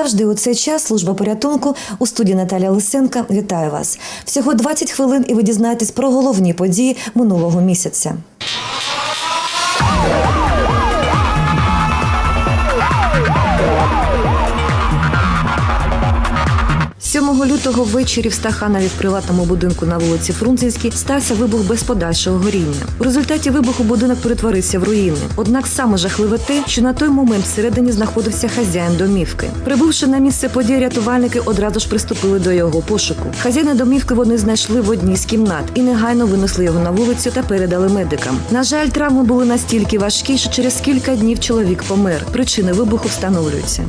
Завжди, у цей час служба порятунку у студії Наталія Лисенка вітаю вас. Всього 20 хвилин, і ви дізнаєтесь про головні події минулого місяця. Лютого ввечері в Стаханові в приватному будинку на вулиці Фрунзенській стався вибух без подальшого горіння. У результаті вибуху будинок перетворився в руїни. Однак саме жахливе те, що на той момент всередині знаходився хазяїн домівки. Прибувши на місце події, рятувальники одразу ж приступили до його пошуку. Хазяїна домівки вони знайшли в одній з кімнат і негайно винесли його на вулицю та передали медикам. На жаль, травми були настільки важкі, що через кілька днів чоловік помер. Причини вибуху встановлюються.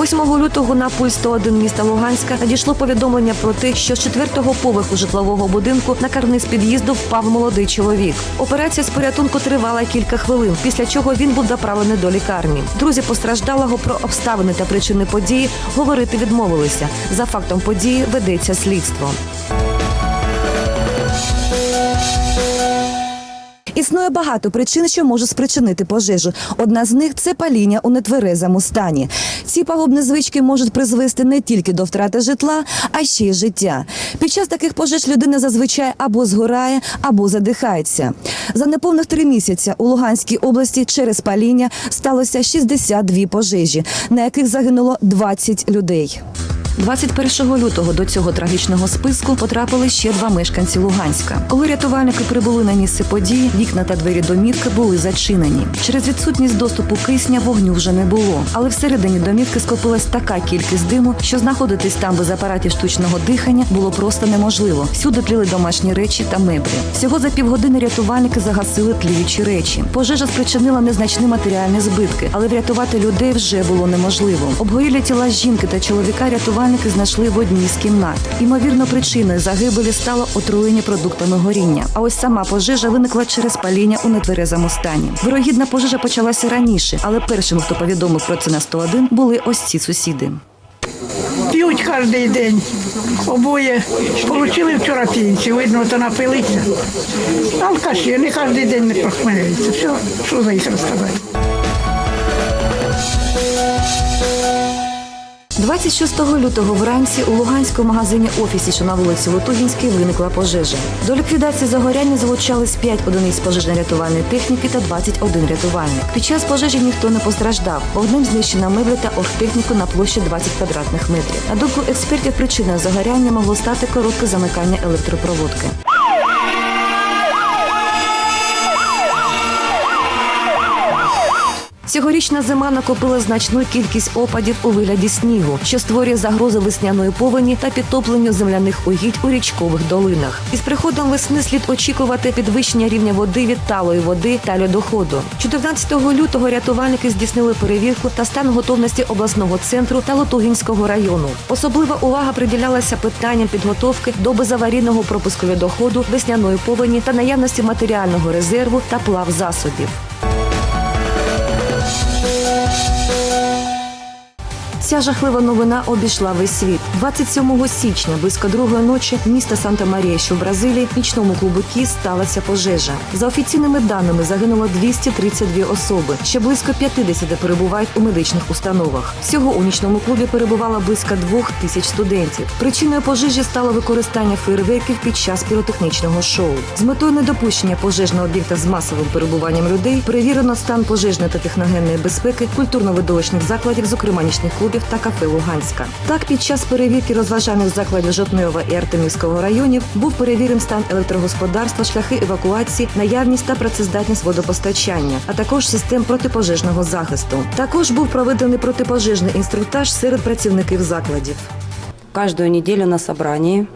8 лютого на пульс 101 міста Луганська надійшло повідомлення про те, що з четвертого поверху житлового будинку на карниз під'їзду впав молодий чоловік. Операція з порятунку тривала кілька хвилин, після чого він був доправлений до лікарні. Друзі постраждалого про обставини та причини події говорити відмовилися. За фактом події ведеться слідство. Існує багато причин, що можуть спричинити пожежу. Одна з них це паління у нетверезому стані. Ці пагубні звички можуть призвести не тільки до втрати житла, а ще й життя. Під час таких пожеж людина зазвичай або згорає, або задихається. За неповних три місяці у Луганській області через паління сталося 62 пожежі, на яких загинуло 20 людей. 21 лютого до цього трагічного списку потрапили ще два мешканці Луганська. Коли рятувальники прибули на місце події, вікна та двері домівки були зачинені. Через відсутність доступу кисня вогню вже не було. Але всередині домівки скопилась така кількість диму, що знаходитись там без апаратів штучного дихання було просто неможливо. Всюди тліли домашні речі та меблі. Всього за півгодини рятувальники загасили тліючі речі. Пожежа спричинила незначні матеріальні збитки, але врятувати людей вже було неможливо. Обгорілі тіла жінки та чоловіка рятувальники знайшли в одній з кімнат. Імовірно, причиною загибелі стало отруєння продуктами горіння. А ось сама пожежа виникла через паління у нетверезому стані. Вирогідна пожежа почалася раніше, але першими, хто повідомив про це на 101, були ось ці сусіди. П'ють кожен день. Обоє отримали вчора пенсію, видно, то напилися. Алкаші, не кожен день не прохмеляються. Все, що за їх розказати. 26 лютого вранці у Луганському магазині офісі, що на вулиці Лотугінській, виникла пожежа. До ліквідації загоряння залучались 5 одиниць пожежно-рятувальної техніки та 21 рятувальник. Під час пожежі ніхто не постраждав. Вогнем знищена меблі та оргтехніку на площі 20 квадратних метрів. На думку експертів, причиною загоряння могло стати коротке замикання електропроводки. Цьогорічна зима накопила значну кількість опадів у вигляді снігу, що створює загрози весняної повені та підтопленню земляних угідь у річкових долинах. Із приходом весни слід очікувати підвищення рівня води від талої води та льодоходу. 14 лютого рятувальники здійснили перевірку та стан готовності обласного центру та Лотугінського району. Особлива увага приділялася питанням підготовки до безаварійного пропуску льодоходу, весняної повені та наявності матеріального резерву та плав засобів. Ця жахлива новина обійшла весь світ. 27 січня, близько другої ночі, міста Санта-Марія, що в Бразилії, нічному клубу Кі сталася пожежа. За офіційними даними загинуло 232 особи. Ще близько 50 перебувають у медичних установах. Всього у нічному клубі перебувало близько двох тисяч студентів. Причиною пожежі стало використання фейерверків під час піротехнічного шоу. З метою недопущення пожежного об'єкта з масовим перебуванням людей перевірено стан пожежної та техногенної безпеки культурно-видовищних закладів, зокрема нічних клубів та кафе Луганська. Так, під час перевірки розважальних закладів Жовтнева і Артемівського районів був перевірений стан електрогосподарства, шляхи евакуації, наявність та працездатність водопостачання, а також систем протипожежного захисту. Також був проведений протипожежний інструктаж серед працівників закладів. Каждую неделю на собрании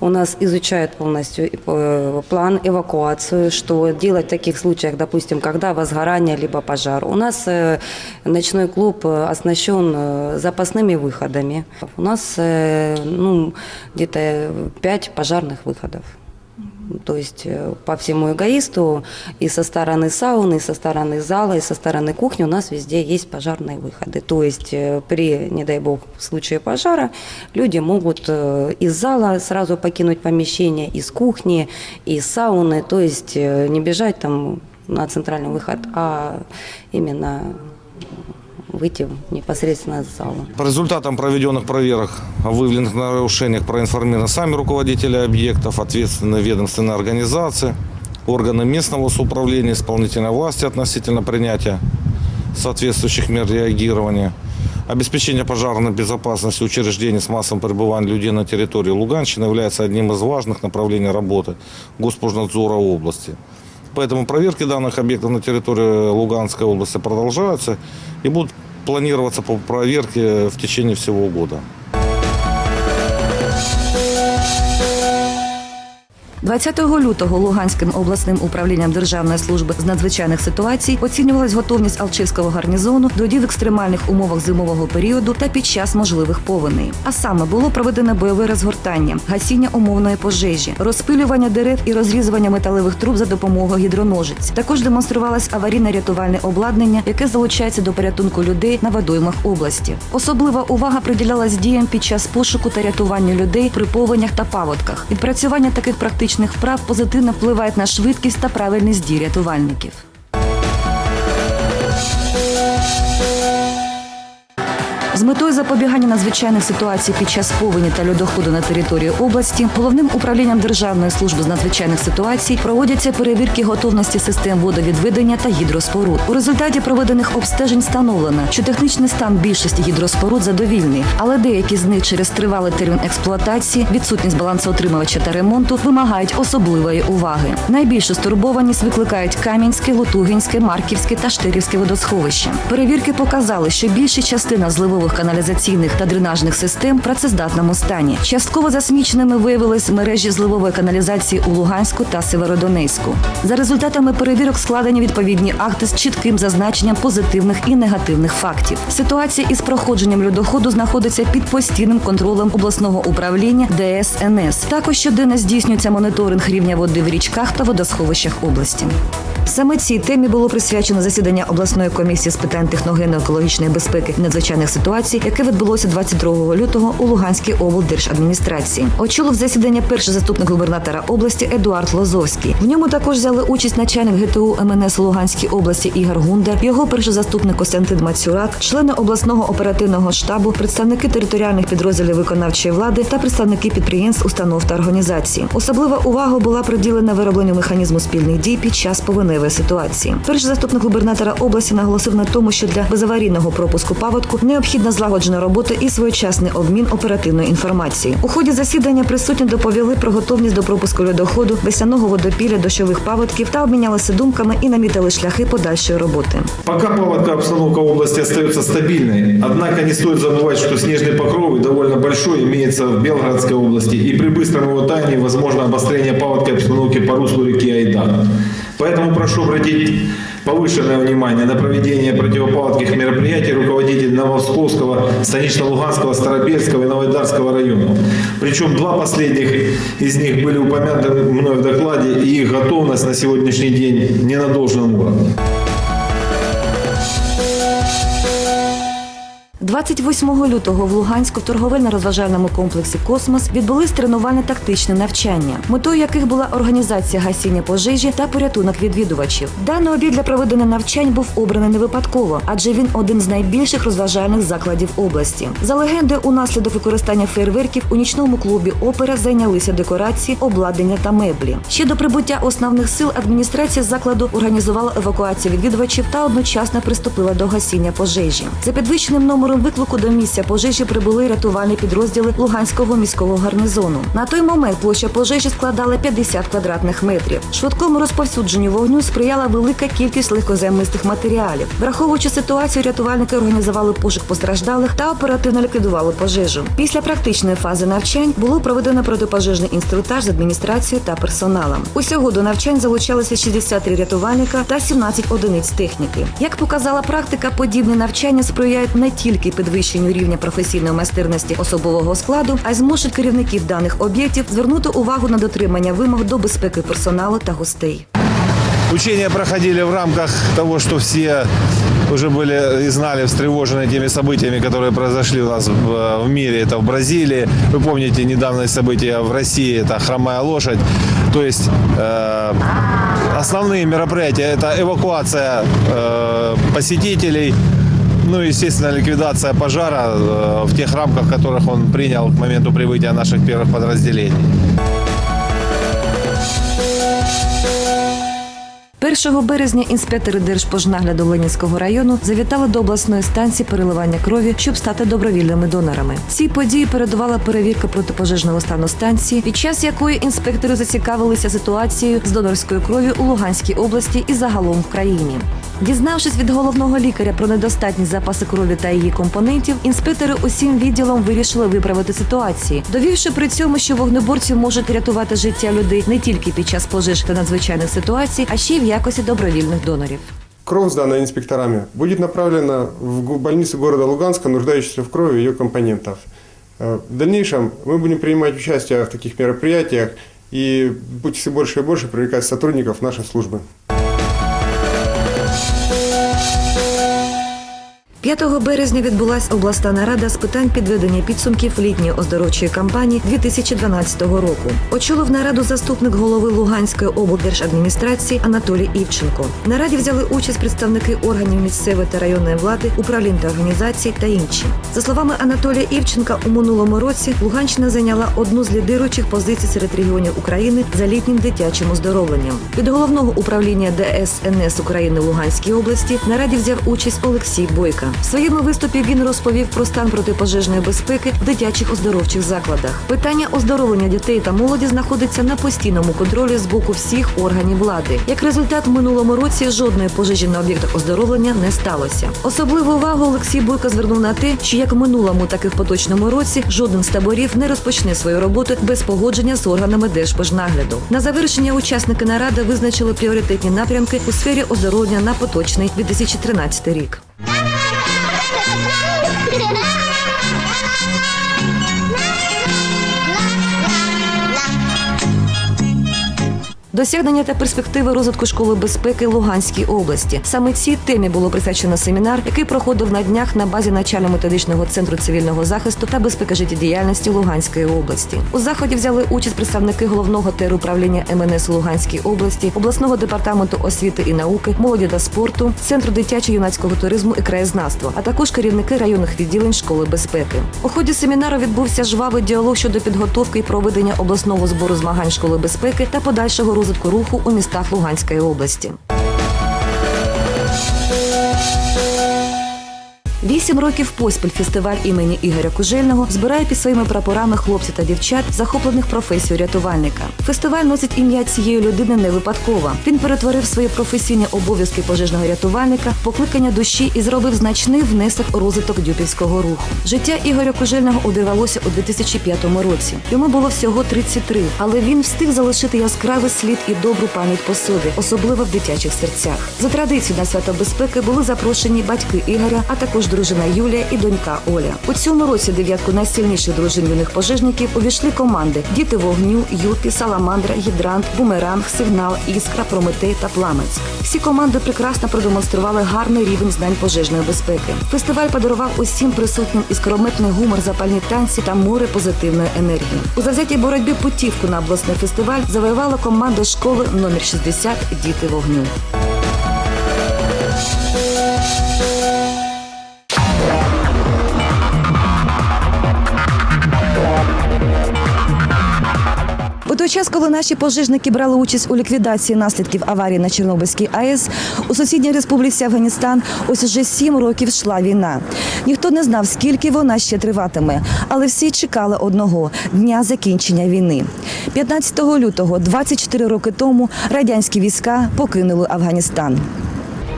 у нас изучают полностью э, план, эвакуацию, что делать в таких случаях, допустим, когда возгорание либо пожар. У нас э, ночной клуб э, оснащен э, запасными выходами. У нас э, ну, где-то пять пожарных выходов. То есть э, по всему эгоисту и со стороны сауны, и со стороны зала, и со стороны кухни у нас везде есть пожарные выходы. То есть э, при, не дай бог, случае пожара люди могут э, из зала сразу покинуть помещение, из кухни, из сауны, то есть не бежать там на центральный выход, а именно выйти непосредственно из зала. По результатам проведенных проверок о выявленных нарушениях проинформированы сами руководители объектов, ответственные ведомственные организации, органы местного самоуправления, исполнительной власти относительно принятия соответствующих мер реагирования. Обеспечение пожарной безопасности учреждений с массовым пребыванием людей на территории Луганщины является одним из важных направлений работы Госпожнадзора области. Поэтому проверки данных объектов на территории Луганской области продолжаются и будут планироваться по проверке в течение всего года. 20 лютого Луганським обласним управлінням Державної служби з надзвичайних ситуацій оцінювалась готовність Алчевського гарнізону до дій в екстремальних умовах зимового періоду та під час можливих повеней. А саме було проведено бойове розгортання, гасіння умовної пожежі, розпилювання дерев і розрізування металевих труб за допомогою гідроножиць. Також демонструвалось аварійне рятувальне обладнання, яке залучається до порятунку людей на водоймах області. Особлива увага приділялась діям під час пошуку та рятування людей при повенях та паводках. Відпрацювання таких практичних вправ позитивно впливають на швидкість та правильність дій рятувальників. Метою запобігання надзвичайних ситуацій під час повені та льодоходу на території області головним управлінням Державної служби з надзвичайних ситуацій проводяться перевірки готовності систем водовідведення та гідроспоруд. У результаті проведених обстежень встановлено, що технічний стан більшості гідроспоруд задовільний, але деякі з них через тривалий термін експлуатації, відсутність балансоутримувача та ремонту вимагають особливої уваги. Найбільшу стурбованість викликають Кам'янське, Лутугинське, Марківське та Штирівське водосховища. Перевірки показали, що більша частина зливових каналізаційних та дренажних систем в працездатному стані. Частково засміченими виявились мережі зливової каналізації у Луганську та Северодонецьку. За результатами перевірок складені відповідні акти з чітким зазначенням позитивних і негативних фактів. Ситуація із проходженням льодоходу знаходиться під постійним контролем обласного управління ДСНС. Також щоденно здійснюється моніторинг рівня води в річках та водосховищах області. Саме цій темі було присвячено засідання обласної комісії з питань техногенно-екологічної безпеки надзвичайних ситуацій, яке відбулося 22 лютого у Луганській облдержадміністрації. Очолив засідання перший заступник губернатора області Едуард Лозовський. В ньому також взяли участь начальник ГТУ МНС Луганській області Ігор Гундар, його перший заступник Костянтин Мацюрак, члени обласного оперативного штабу, представники територіальних підрозділів виконавчої влади та представники підприємств, установ та організацій. Особлива увага була приділена виробленню механізму спільних дій під час повеневої ситуації. Перший заступник губернатора області наголосив на тому, що для безаварійного пропуску паводку необхідна злагоджена робота і своєчасний обмін оперативною інформацією. У ході засідання присутні доповіли про готовність до пропуску льодоходу, весняного водопілля, дощових паводків та обмінялися думками і намітили шляхи подальшої роботи. Пока паводка обстановка в области остается стабильной, однако не стоит забывать, что снежный покров довольно большой имеется в Белгородской области, и при быстром его таянии возможно обострение паводковой обстановки по руслу реки Айдар. Поэтому прошу обратить повышенное внимание на проведение противопаводковых мероприятий руководителей Новосковского, Станично-Луганского, Старобельского и Новоайдарского районов. Причем два последних из них были упомянуты мной в докладе, и их готовность на сегодняшний день не на должном уровне. 28 лютого в Луганську торговельно-розважальному комплексі Космос відбулись тренувально-тактичні навчання, метою яких була організація гасіння пожежі та порятунок відвідувачів. Даний обід для проведення навчань був обраний не випадково, адже він один з найбільших розважальних закладів області. За легендою, унаслідок використання фейерверків у нічному клубі опера зайнялися декорації, обладнання та меблі. Ще до прибуття основних сил адміністрація закладу організувала евакуацію відвідувачів та одночасно приступила до гасіння пожежі. За підвищеним номером виклику до місця пожежі прибули рятувальні підрозділи Луганського міського гарнізону. На той момент площа пожежі складала 50 квадратних метрів. Швидкому розповсюдженню вогню сприяла велика кількість легкоземистих матеріалів. Враховуючи ситуацію, рятувальники організували пошук постраждалих та оперативно ліквідували пожежу. Після практичної фази навчань було проведено протипожежний інструктаж з адміністрацією та персоналом. Усього до навчань залучалися 63 рятувальника та 17 одиниць техніки. Як показала практика, подібні навчання сприяють не тільки підвищенню рівня професійної майстерності особового складу, а й змушують керівників даних об'єктів звернути увагу на дотримання вимог до безпеки персоналу та гостей. Учения проходили в рамках того, что все уже были и знали, встревожены теми событиями, которые произошли у нас в, в мире. Это в Бразилии. Вы помните недавние события в России, это хромая лошадь. То есть э, основные мероприятия – это эвакуация э, посетителей, ну и, естественно, ликвидация пожара э, в тех рамках, которых он принял к моменту прибытия наших первых подразделений. 1 березня інспектори Держпожнагляду Ленінського району завітали до обласної станції переливання крові, щоб стати добровільними донорами. Цій події передувала перевірка протипожежного стану станції, під час якої інспектори зацікавилися ситуацією з донорською кров'ю у Луганській області і загалом в країні. Дізнавшись від головного лікаря про недостатні запаси крові та її компонентів, інспектори усім відділом вирішили виправити ситуацію, довівши при цьому, що вогнеборці можуть рятувати життя людей не тільки під час пожеж та надзвичайних ситуацій, а ще й в якості добровільних донорів. Кровь, сданная инспекторами, будет направлена в гу- больницу города Луганска, нуждающуюся в крови ее компонентов. Э, В дальнейшем мы будем принимать участие в таких мероприятиях и будет все больше и больше привлекать сотрудников нашей службы. 5 березня відбулася обласна нарада з питань підведення підсумків літньої оздоровчої кампанії 2012 року. Очолив нараду заступник голови Луганської облдержадміністрації Анатолій Івченко. Нараді взяли участь представники органів місцевої та районної влади, управлінь та організацій та інші. За словами Анатолія Івченка, у минулому році Луганщина зайняла одну з лідируючих позицій серед регіонів України за літнім дитячим оздоровленням. Від головного управління ДСНС України в Луганській області нараді взяв участь Олексій Бойка. В своєму виступі він розповів про стан протипожежної безпеки в дитячих оздоровчих закладах. Питання оздоровлення дітей та молоді знаходиться на постійному контролі з боку всіх органів влади. Як результат, в минулому році жодної пожежі на об'єктах оздоровлення не сталося. Особливу увагу Олексій Бойко звернув на те, що як в минулому, так і в поточному році жоден з таборів не розпочне свою роботу без погодження з органами держпожнагляду. На завершення учасники наради визначили пріоритетні напрямки у сфері оздоровлення на поточний 2013 рік. Thank you. Досягнення та перспективи розвитку школи безпеки Луганській області. Саме цій темі було присвячено семінар, який проходив на днях на базі начально-методичного центру цивільного захисту та безпеки життєдіяльності Луганської області. У заході взяли участь представники головного теруправління МНС Луганській області, обласного департаменту освіти і науки, молоді та спорту, центру дитячо-юнацького туризму і краєзнавства, а також керівники районних відділень школи безпеки. У ході семінару відбувся жвавий діалог щодо підготовки і проведення обласного збору змагань школи безпеки та подальшого розвитку руху у містах Луганської області. Вісім років поспіль фестиваль імені Ігоря Кужельного збирає під своїми прапорами хлопців та дівчат, захоплених професією рятувальника. Фестиваль носить ім'я цієї людини не випадково. Він перетворив свої професійні обов'язки пожежного рятувальника, покликання душі і зробив значний внесок у розвиток дюпільського руху. Життя Ігоря Кужельного обірвалося у 2005 році. Йому було всього 33, але він встиг залишити яскравий слід і добру пам'ять по собі, особливо в дитячих серцях. За традицією на свято безпеки були запрошені батьки Ігоря, а також дружина Юлія і донька Оля. У цьому році дев'ятку найсильніших дружин юних пожежників увійшли команди Діти вогню, Юпі, Саламандра, Гідрант, Бумеранг, Сигнал, Іскра, Прометей та Пламець. Всі команди прекрасно продемонстрували гарний рівень знань пожежної безпеки. Фестиваль подарував усім присутнім іскрометний гумор, запальні танці та море позитивної енергії. У завзятій боротьбі путівку на обласний фестиваль завоювала команда школи номер 60 Діти вогню. Той час, коли наші пожежники брали участь у ліквідації наслідків аварії на Чорнобильській АЕС, у сусідній республіці Афганістан ось уже сім років йшла війна. Ніхто не знав, скільки вона ще триватиме, але всі чекали одного дня закінчення війни. 15 лютого, 24 роки тому, радянські війська покинули Афганістан.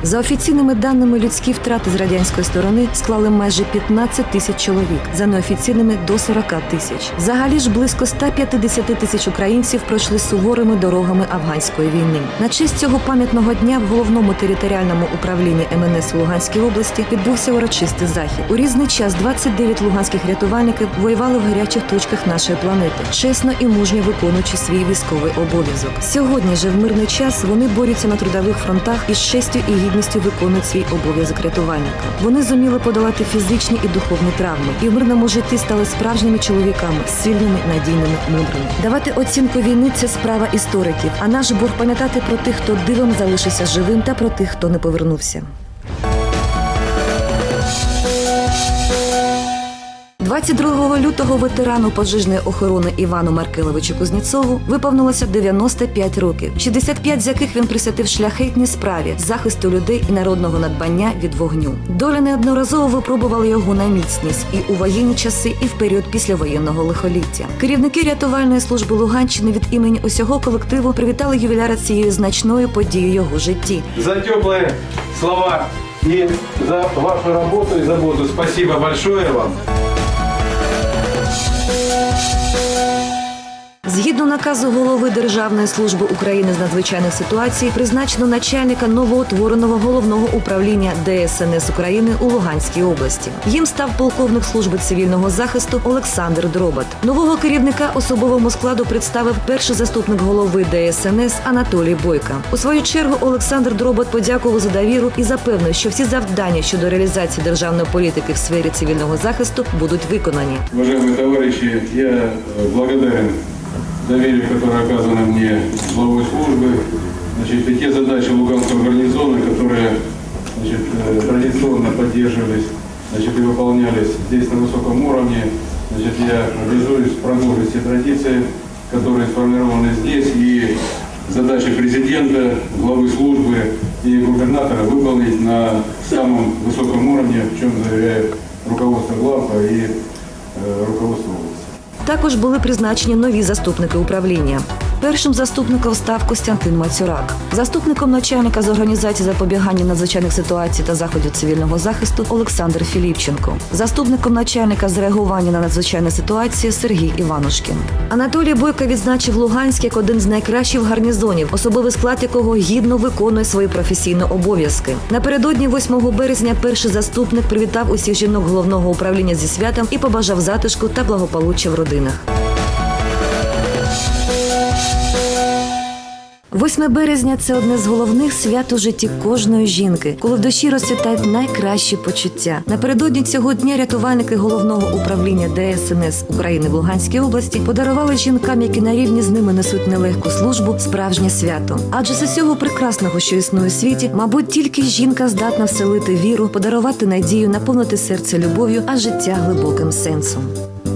За офіційними даними, людські втрати з радянської сторони склали майже 15 тисяч чоловік, за неофіційними до 40 тисяч. Взагалі ж близько 150 тисяч українців пройшли суворими дорогами афганської війни. На честь цього пам'ятного дня в головному територіальному управлінні МНС Луганській області відбувся урочистий захід. У різний час 29 луганських рятувальників воювали в гарячих точках нашої планети, чесно і мужньо виконуючи свій військовий обов'язок. Сьогодні же в мирний час вони борються на трудових фронтах із честю і гідністю гідністю виконують свій обов'язок рятувальника. Вони зуміли подолати фізичні і духовні травми, і в мирному житті стали справжніми чоловіками, сильними, надійними, мудрими. Давати оцінку війни це справа істориків. А наш борг пам'ятати про тих, хто дивом залишився живим, та про тих, хто не повернувся. 22 лютого ветерану пожежної охорони Івану Маркеловичу Кузнєцову виповнилося 95 років, 65 з яких він присвятив шляхетній справі захисту людей і народного надбання від вогню. Доля неодноразово випробувала його на міцність і у воєнні часи, і в період післявоєнного лихоліття. Керівники рятувальної служби Луганщини від імені усього колективу привітали ювіляра цією значною подією його житті. за теплые слова и за вашу работу и заботу. Спасибо большое вам. Згідно наказу голови Державної служби України з надзвичайних ситуацій, призначено начальника новоутвореного головного управління ДСНС України у Луганській області. Їм став полковник служби цивільного захисту Олександр Дробат. Нового керівника особовому складу представив перший заступник голови ДСНС Анатолій Бойка. У свою чергу Олександр Дробат подякував за довіру і запевнив, що всі завдання щодо реалізації державної політики в сфері цивільного захисту будуть виконані. Уважаемые товарищи, я э, благодарен доверию, которое оказано мне главой службы. Значит, и те задачи Луганского гарнизона, которые значит, э, традиционно поддерживались значит, и выполнялись здесь на высоком уровне. Значит, я обязуюсь продолжить те традиции, которые сформированы здесь, и задачи президента, главы службы и губернатора выполнить на самом высоком уровне, в чем заверяет руководство главка и э, руководство. Також були призначені нові заступники управління. Першим заступником став Костянтин Мацюрак, заступником начальника з організації запобігання надзвичайних ситуацій та заходів цивільного захисту Олександр Філіпченко, заступником начальника з реагування на надзвичайні ситуації Сергій Іванушкін. Анатолій Бойко відзначив Луганськ як один з найкращих гарнізонів, особовий склад якого гідно виконує свої професійні обов'язки. Напередодні 8 березня перший заступник привітав усіх жінок головного управління зі святом і побажав затишку та благополуччя в родинах. 8 березня це одне з головних свят у житті кожної жінки, коли в душі розцвітають найкращі почуття. Напередодні цього дня рятувальники головного управління ДСНС України в Луганській області подарували жінкам, які на рівні з ними несуть нелегку службу, справжнє свято. Адже з усього прекрасного, що існує у світі, мабуть, тільки жінка здатна вселити віру, подарувати надію, наповнити серце любов'ю, а життя глибоким сенсом.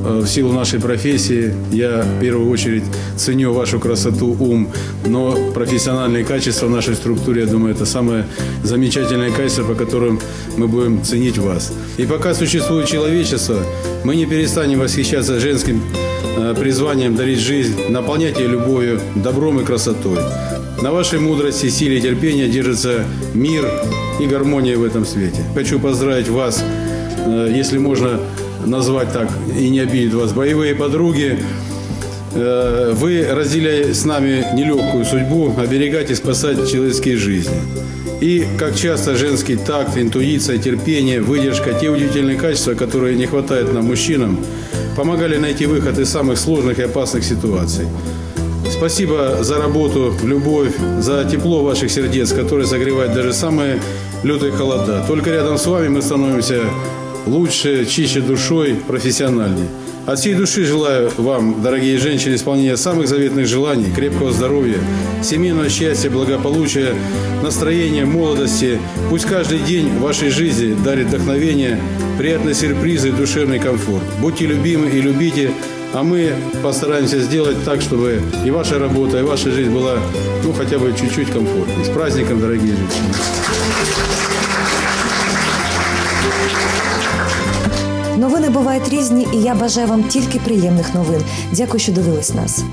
Э, В силу нашей профессии я в первую очередь ценю вашу красоту, ум, но профессиональные качества в нашей структуре, я думаю, это самое замечательное качество, по которым мы будем ценить вас. И пока существует человечество, мы не перестанем восхищаться женским э, призванием дарить жизнь, наполнять ее любовью, добром и красотой. На вашей мудрости, силе и терпении держится мир и гармония в этом свете. Хочу поздравить вас, э, если можно назвать так и не обидеть вас, боевые подруги. Э, Вы разделяя с нами нелегкую судьбу, оберегать и спасать человеческие жизни. И, как часто, женский такт, интуиция, терпение, выдержка, те удивительные качества, которые не хватает нам, мужчинам, помогали найти выход из самых сложных и опасных ситуаций. Спасибо за работу, любовь, за тепло ваших сердец, которое согревает даже самые лютые холода. Только рядом с вами мы становимся лучше, чище душой, профессиональнее. От всей души желаю вам, дорогие женщины, исполнения самых заветных желаний, крепкого здоровья, семейного счастья, благополучия, настроения, молодости. Пусть каждый день вашей жизни дарит вдохновение, приятные сюрпризы и душевный комфорт. Будьте любимы и любите, а мы постараемся сделать так, чтобы и ваша работа, и ваша жизнь была ну, хотя бы чуть-чуть комфортнее. С праздником, дорогие женщины! Новини бувають різні, і я бажаю вам тільки приємних новин. Дякую, що дивились нас.